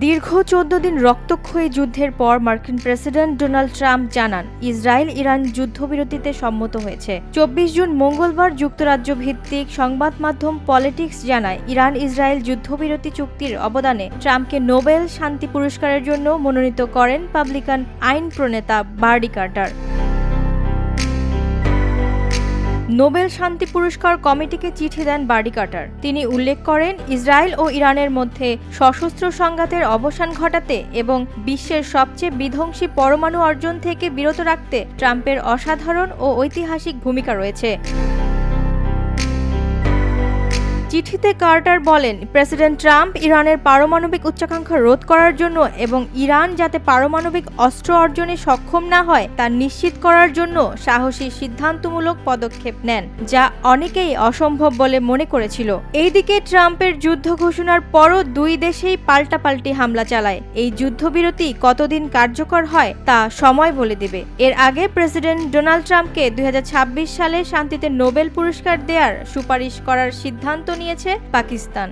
দীর্ঘ চোদ্দ দিন রক্তক্ষয়ী যুদ্ধের পর মার্কিন প্রেসিডেন্ট ডোনাল্ড ট্রাম্প জানান ইসরায়েল ইরান যুদ্ধবিরতিতে সম্মত হয়েছে। চব্বিশ জুন মঙ্গলবার যুক্তরাজ্য ভিত্তিক সংবাদ মাধ্যম পলিটিক্স জানায় ইরান ইসরায়েল যুদ্ধবিরতি চুক্তির অবদানে ট্রাম্পকে নোবেল শান্তি পুরস্কারের জন্য মনোনীত করেন পাবলিকান আইন প্রণেতা বার্ডি কার্টার। নোবেল শান্তি পুরস্কার কমিটিকে চিঠি দেন বার্ডি কাটার। তিনি উল্লেখ করেন, ইসরায়েল ও ইরানের মধ্যে সশস্ত্র সংঘাতের অবসান ঘটাতে এবং বিশ্বের সবচেয়ে বিধ্বংসী পরমাণু অর্জন থেকে বিরত রাখতে ট্রাম্পের অসাধারণ ও ঐতিহাসিক ভূমিকা রয়েছে। চিঠিতে কার্টার বলেন, প্রেসিডেন্ট ট্রাম্প ইরানের পারমাণবিক উচ্চাকাঙ্ক্ষা রোধ করার জন্য এবং ইরান যাতে পারমাণবিক অস্ত্র অর্জনে সক্ষম না হয়, তা নিশ্চিত করার জন্য সাহসী সিদ্ধান্তমূলক পদক্ষেপ নেন, যা অনেকেই অসম্ভব বলে মনে করেছিল। এইদিকে ট্রাম্পের যুদ্ধ ঘোষণার পরও দুই দেশেই পাল্টাপাল্টি হামলা চালায়। এই যুদ্ধবিরতি কতদিন কার্যকর হয়, তা সময় বলে দেবে। এর আগে প্রেসিডেন্ট ডোনাল্ড ট্রাম্পকে দুই হাজার ছাব্বিশ সালে শান্তিতে নোবেল পুরস্কার দেওয়ার সুপারিশ করার সিদ্ধান্ত নিয়েছে পাকিস্তান।